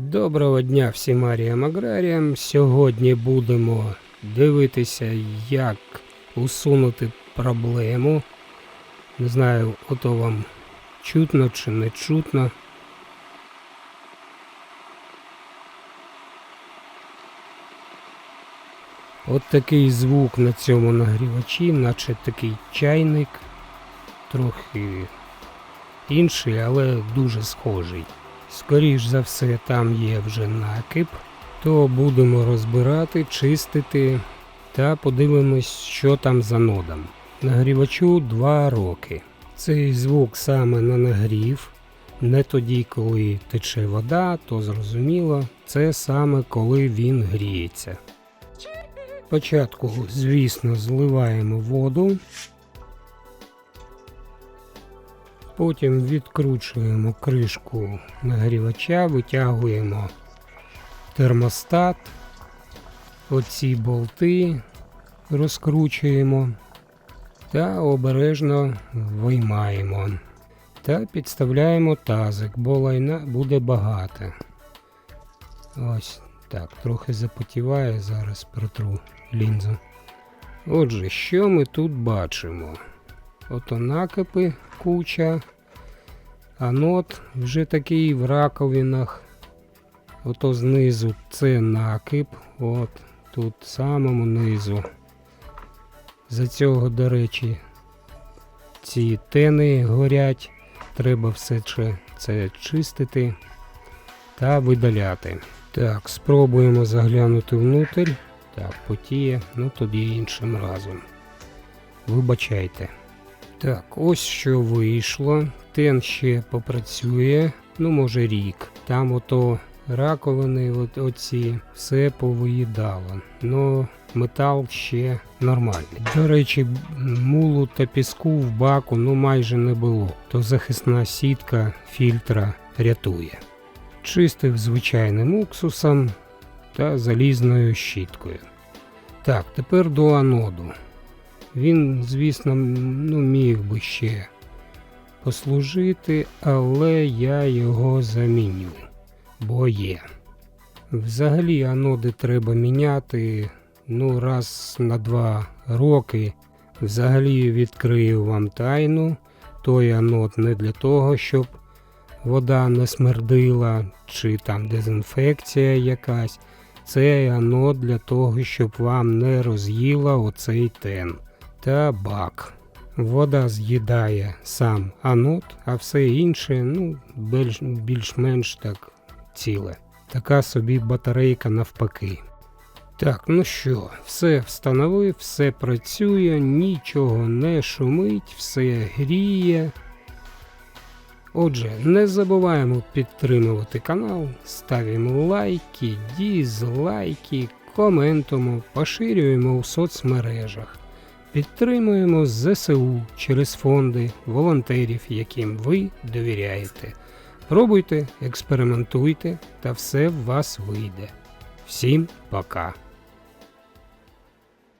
Доброго дня всім аріям аграріям. Сьогодні будемо дивитися, як усунути проблему. Не знаю, ото вам чутно чи не чутно. От такий звук на цьому нагрівачі, наче такий чайник, трохи інший, але дуже схожий. Скоріш за все, там є вже накип, то будемо розбирати, чистити та подивимось, що там за нодом. Нагрівачу 2 роки. Цей звук саме на нагрів, не тоді, коли тече вода, то зрозуміло, це саме коли він гріється. Спочатку, звісно, зливаємо воду, Потім відкручуємо кришку нагрівача, витягуємо термостат, оці болти розкручуємо та обережно виймаємо. Та підставляємо тазик, бо лайна буде багато. Ось так, трохи запотіває, зараз протру лінзу. Отже, що ми тут бачимо? Ото накипи куча. Анод вже такий в раковинах. Ото знизу це накип. От тут самому низу. За цього, до речі, ці тени горять. Треба все це, це чистити та видаляти. Так, спробуємо заглянути внутрь. Так, потіє, ну тоді іншим разом. Вибачайте. Так, ось що вийшло. Тен ще попрацює, ну може рік. Там ото раковини, от, оці, все повиїдало. Ну, метал ще нормальний. До речі, мулу та піску в баку ну майже не було. То захисна сітка фільтра рятує. Чистив звичайним уксусом та залізною щіткою. Так, тепер до аноду. Він, звісно, ну, міг би ще послужити, але я його заміню, бо є. Взагалі аноди треба міняти ну, раз на два роки. Взагалі відкрию вам тайну. Той анод не для того, щоб вода не смердила, чи там дезінфекція якась. Це анод для того, щоб вам не роз'їла оцей тен та бак. Вода з'їдає сам анод, а все інше ну, більш- більш-менш так ціле. Така собі батарейка навпаки. Так, ну що, все встановив, все працює, нічого не шумить, все гріє. Отже, не забуваємо підтримувати канал, ставимо лайки, дізлайки, коментуємо, поширюємо у соцмережах. Підтримуємо ЗСУ через фонди волонтерів, яким ви довіряєте. Пробуйте, експериментуйте, та все в вас вийде. Всім пока!